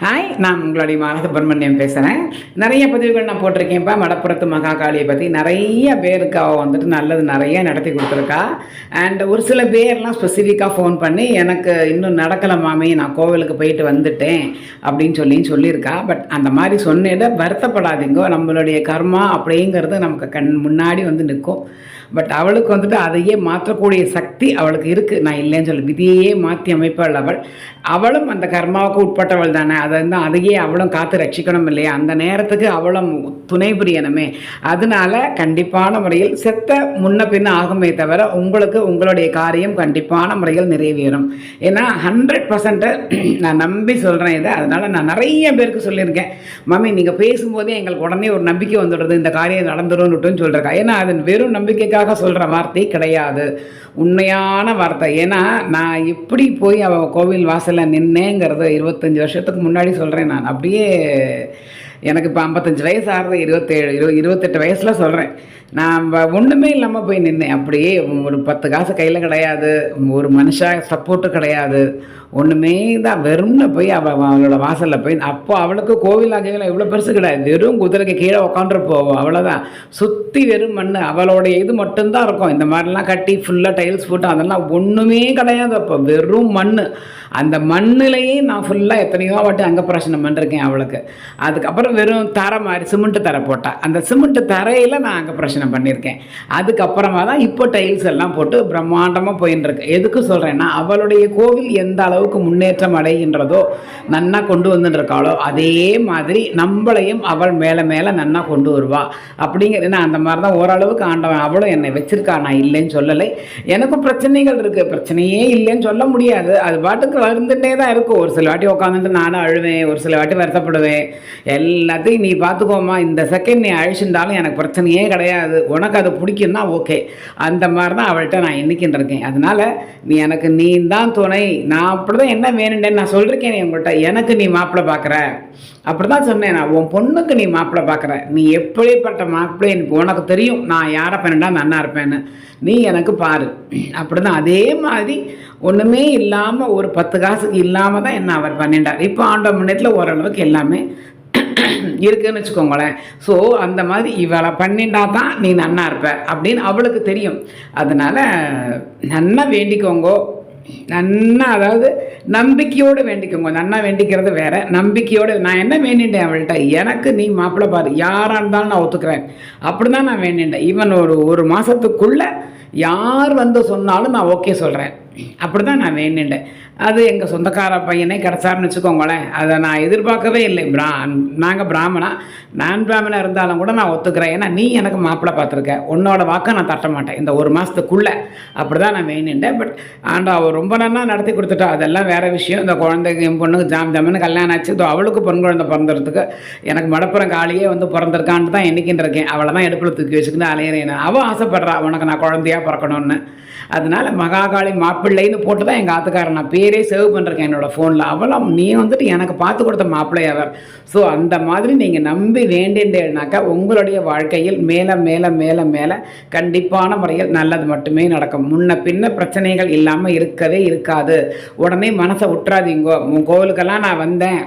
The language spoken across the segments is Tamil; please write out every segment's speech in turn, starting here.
ஹாய் நான் உங்களுடைய மாலசுப்ரமணியம் பேசுகிறேன் நிறைய பதிவுகள் நான் போட்டிருக்கேன்ப்பா. மடப்புறத்து மகாகாளியை பற்றி நிறைய பேருக்கு அவள் வந்துட்டு நல்லது நிறைய நடத்தி கொடுத்துருக்கா. அண்ட் ஒரு சில பேர்லாம் ஸ்பெசிஃபிக்காக ஃபோன் பண்ணி எனக்கு இன்னும் நடக்கலை மாமி நான் கோவிலுக்கு போயிட்டு வந்துட்டேன் அப்படின்னு சொல்லி சொல்லியிருக்கா. பட் அந்த மாதிரி சொன்னிட வருத்தப்படாதீங்க. நம்மளுடைய கர்மா அப்படிங்கிறது நமக்கு கண் முன்னாடி வந்து நிற்கும். பட் அவளுக்கு வந்துட்டு அதையே மாற்றக்கூடிய சக்தி அவளுக்கு இருக்குது நான் இல்லைன்னு சொல்லி. விதியையே மாற்றி அமைப்பாள் அவள். அவளும் அந்த கர்மாவுக்கு உட்பட்டவள் தானே. அதை இருந்தால் அதையே அவளும் காத்து ரட்சிக்கணும் இல்லையா? அந்த நேரத்துக்கு அவளும் துணை புரியணுமே. அதனால கண்டிப்பான முறையில் செத்த முன்ன பின்ன ஆகுமே தவிர உங்களுக்கு உங்களுடைய காரியம் கண்டிப்பான முறையில் நிறைவேறும். ஏன்னா ஹண்ட்ரட் பர்சன்ட் நான் நம்பி சொல்கிறேன் இதை. அதனால் நான் நிறைய பேருக்கு சொல்லியிருக்கேன். மம்மி நீங்கள் பேசும்போதே எங்களுக்கு உடனே ஒரு நம்பிக்கை வந்துடுறது இந்த காரியம் நடந்துடும் சொல்லியிருக்கா ஏன்னா அது வெறும் நம்பிக்கைக்கு நம்பிக்கைக்காக சொல்கிற வார்த்தை கிடையாது. உண்மையான வார்த்தை. ஏன்னா நான் எப்படி போய் அவள் கோவில் வாசலில் நின்னேங்கிறது இருபத்தஞ்சி வருஷத்துக்கு முன்னாடி சொல்கிறேன் நான். அப்படியே எனக்கு இப்போ ஐம்பத்தஞ்சு வயசு ஆகிறது இருபத்தேழு இரு இருபத்தெட்டு வயசில் சொல்கிறேன் நான் ஒன்றுமே இல்லாமல் போய் நின்றேன் அப்படியே ஒரு பத்து காசு கையில் கிடையாது. ஒரு மனுஷா சப்போர்ட்டு கிடையாது. ஒன்றுமே தான் வெறும்னு போய் அவள் அவளோட வாசலில் போய் அப்போ அவளுக்கு கோவில் ஆகியெல்லாம் இவ்வளோ பெருசு கிடையாது. வெறும் குதிரைக்கு கீழே உட்காந்துரு போவோம் அவ்வளோதான் சுற்றி வெறும் மண் அவளோடைய இது மட்டும்தான் இருக்கும். இந்த மாதிரிலாம் கட்டி ஃபுல்லாக டைல்ஸ் போட்டு அதெல்லாம் ஒன்றுமே கிடையாது அப்போ. வெறும் மண் அந்த மண்ணிலையே நான் ஃபுல்லாக எத்தனையோ வாட்டி அங்கப்பிரசனம் பண்ணிருக்கேன் அவளுக்கு. அதுக்கப்புறம் வெறும் தரை மாதிரி சிமெண்ட்டு தரை போட்டேன் அந்த சிமெண்ட்டு தரையில் நான் அங்கப்பிரசனம் பண்ணியிருக்கேன். அதுக்கப்புறமா தான் இப்போ டைல்ஸ் எல்லாம் போட்டு பிரம்மாண்டமாக போயின்னு இருக்கு எதுக்கு சொல்கிறேன்னா அவளுடைய கோவில் எந்த அளவுக்கு முன்னேற்றம் அடைகின்றதோ நன்னா கொண்டு வந்துட்டு இருக்காளோ அதே மாதிரி நம்மளையும் அவள் மேலே மேலே நன்னா கொண்டு வருவா. அப்படிங்கிற நான் அந்த மாதிரி தான் ஓரளவுக்கு ஆண்டவன் அவளும் என்னை வச்சிருக்கா. நான் இல்லைன்னு சொல்லலை. எனக்கும் பிரச்சனைகள் இருக்குது பிரச்சனையே இல்லைன்னு சொல்ல முடியாது. அது பாட்டுக்கு வந்துட்டே தான் இருக்கும் ஒரு சில வாட்டி உட்காந்துட்டு நானும் அழுவேன். ஒரு சில வாட்டி வருத்தப்படுவேன். எல்லாத்தையும் நீ பார்த்துக்கோமா இந்த செகண்ட் நீ அழிச்சிருந்தாலும் எனக்கு பிரச்சனையே கிடையாது. உனக்கு அது பிடிக்குன்னா ஓகே அந்த மாதிரி தான் அவள்கிட்ட நான் இன்னைக்குன்னு இருக்கேன். அதனால நீ எனக்கு நீ தான் துணை. நான் அப்படி தான் என்ன வேணுண்டேன்னு நான் சொல்லிருக்கேன் உங்கள்கிட்ட. எனக்கு நீ மாப்பிள்ளை பார்க்குற. அப்படி தான் சொன்னேன் நான். உன் பொண்ணுக்கு நீ மாப்பிள்ளை பார்க்குற. நீ எப்படிப்பட்ட மாப்பிள்ளை எனக்கு உனக்கு தெரியும். நான் யாரை பண்ணிட்டா நன்னா இருப்பேன்னு. நீ எனக்கு பாரு. அப்படி தான் அதே மாதிரி ஒன்றுமே இல்லாமல் ஒரு பத்து காசுக்கு இல்லாமல் தான் என்ன அவர் பண்ணிட்டார். இப்போ ஆண்ட முன்னேற்றத்தில் ஓரளவுக்கு எல்லாமே இருக்குன்னு வச்சுக்கோங்களேன். ஸோ அந்த மாதிரி இவளை பண்ணிண்டா தான் நீ நன்னா இருப்ப அப்படின்னு அவளுக்கு தெரியும். அதனால் நன்னா வேண்டிக்கோங்கோ. நன்னா அதாவது நம்பிக்கையோடு வேண்டிக்கோங்க. நன்னா வேண்டிக்கிறது வேற. நம்பிக்கையோடு நான் என்ன வேண்டிட்டேன் அவள்கிட்ட? எனக்கு நீ மாப்பிள்ளை பாரு. யாராக இருந்தாலும் நான் ஒத்துக்கிறேன். அப்படி தான் நான் வேண்டிட்டேன் ஈவன் ஒரு ஒரு மாதத்துக்குள்ளே யார் வந்து சொன்னாலும் நான் ஓகே சொல்கிறேன் அப்படி தான் நான் வேணுண்டேன் அது எங்கள் சொந்தக்கார பையனே கிடச்சாருன்னு வச்சுக்கோங்களேன். அதை நான் எதிர்பார்க்கவே இல்லை. பிரா நாங்கள் பிராமணா நான் பிராமணா இருந்தாலும் கூட நான் ஒத்துக்கிறேன். ஏன்னா நீ எனக்கு மாப்பிள்ளை பார்த்துருக்க. உன்னோட வாக்கை நான் தட்ட மாட்டேன். இந்த ஒரு மாதத்துக்குள்ளே அப்படி தான் நான் வேணுண்டேன் பட் ஆண்டா அவள் ரொம்ப நல்லா நடத்தி கொடுத்துட்டா. அதெல்லாம் வேறு விஷயம். இந்த குழந்தைக்கு என் பொண்ணுக்கு ஜாம் ஜாமனு கல்யாணம் ஆச்சு. இதோ அவளுக்கு பொன் குழந்தை பிறந்ததுக்கு எனக்கு மடப்புறம் காளியே வந்து பிறந்திருக்கான்னு தான் எண்ணிக்கின்னு இருக்கேன். அவளை தான் எடுப்பில் தூக்கி வச்சுக்கிட்டு அலையிறேன் அவள் ஆசைப்படுறா உனக்கு நான் குழந்தையாக பிறக்கணும்னு. அதனால மகாகாளி மாப்பிள்ளைன்னு போட்டு தான் எங்கள் ஆத்துக்காரன் நான் பேரே சேவ் பண்ணுறேன் என்னோட ஃபோனில் அவளும் நீ வந்துட்டு எனக்கு பார்த்து கொடுத்த மாப்பிள்ளையாவர் ஸோ அந்த மாதிரி நீங்கள் நம்பி வேண்டின்றேனாக்கா உங்களுடைய வாழ்க்கையில் மேலே மேலே மேலே மேலே கண்டிப்பான முறையில் நல்லது மட்டுமே நடக்கும். முன்ன பின்ன பிரச்சனைகள் இல்லாமல் இருக்கவே இருக்காது. உடனே மனசை விட்டுறாதீங்கோ உன் கோவிலுக்கெல்லாம் நான் வந்தேன்.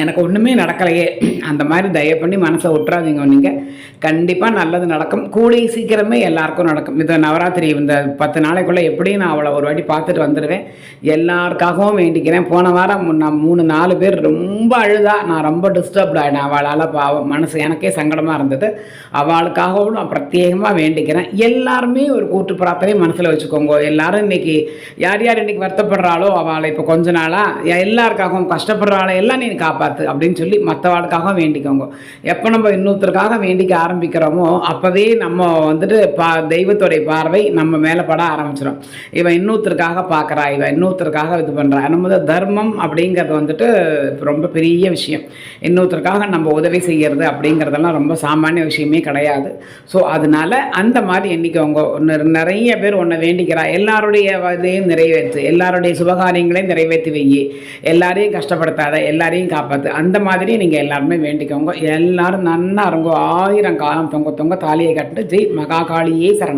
எனக்கு ஒன்றுமே நடக்கலையே. அந்த மாதிரி தயவு பண்ணி மனசை விட்டுறாதீங்க நீங்கள் கண்டிப்பாக நல்லது நடக்கும். கூடிய சீக்கிரமே எல்லாருக்கும் நடக்கும். இந்த நவராத்திரி இந்த பத்து நாளைக்குள்ளே எப்படியும் நான் அவளை ஒரு வாட்டி பார்த்துட்டு வந்துடுவேன் எல்லாருக்காகவும் வேண்டிக்கிறேன். போன வாரம் நான் மூணு நாலு பேர் ரொம்ப அழுதா நான் ரொம்ப டிஸ்டர்ப்ட் ஆகினேன் அவளால் பாவம் மனசு எனக்கே சங்கடமாக இருந்தது. அவளுக்காகவும் நான் பிரத்யேகமாக வேண்டிக்கிறேன். எல்லாருமே ஒரு கூட்டு பிரார்த்தனை மனசில் வச்சுக்கோங்க. எல்லாரும் இன்றைக்கி யார் யார் இன்னைக்கு வருத்தப்படுறாளோ அவளை இப்போ கொஞ்ச நாளாக எல்லாருக்காகவும் கஷ்டப்படுறாளோ எல்லாம் நீ காப்பாற்று அப்படின்னு சொல்லி மற்றவாளுக்காக வேண்டிக்கோங்க. எப்போ நம்ம இன்னொருத்தருக்காக வேண்டிக்க ஆரம்பிக்கிறோமோ அப்போவே நம்ம வந்துட்டு பா தெய்வத்துடைய பார்வை நம்ம மேலே பட ஆரம்பிச்சிடும் இவன் இன்னொருத்தருக்காக பார்க்குறா இவன் இன்னொருத்தருக்காக இது பண்ணுறா நம்ம தர்மம் அப்படிங்கிறது வந்துட்டு ரொம்ப பெரிய விஷயம். இன்னொருத்தருக்காக நம்ம உதவி செய்கிறது அப்படிங்கிறதெல்லாம் ரொம்ப சாமானிய விஷயமே கிடையாது. ஸோ அதனால அந்த மாதிரி எண்ணிக்கோங்க. நிறைய பேர் ஒன்றை வேண்டிக்கிறா. எல்லாருடைய இதையும் நிறைவேற்று. எல்லாருடைய சுபகாரியங்களையும் நிறைவேற்றி வை எல்லாரையும் கஷ்டப்படுத்தாத எல்லாரையும் காப்பாற்று அந்த மாதிரி நீங்கள் எல்லாருமே வேண்டிக்கோங்க. எல்லாரும் நன்னா இருங்கோ. ஆயிரம் காலம் தொங்க தொங்க தாலியை கட்டு ஜெய் மகாகாளியே சரணம்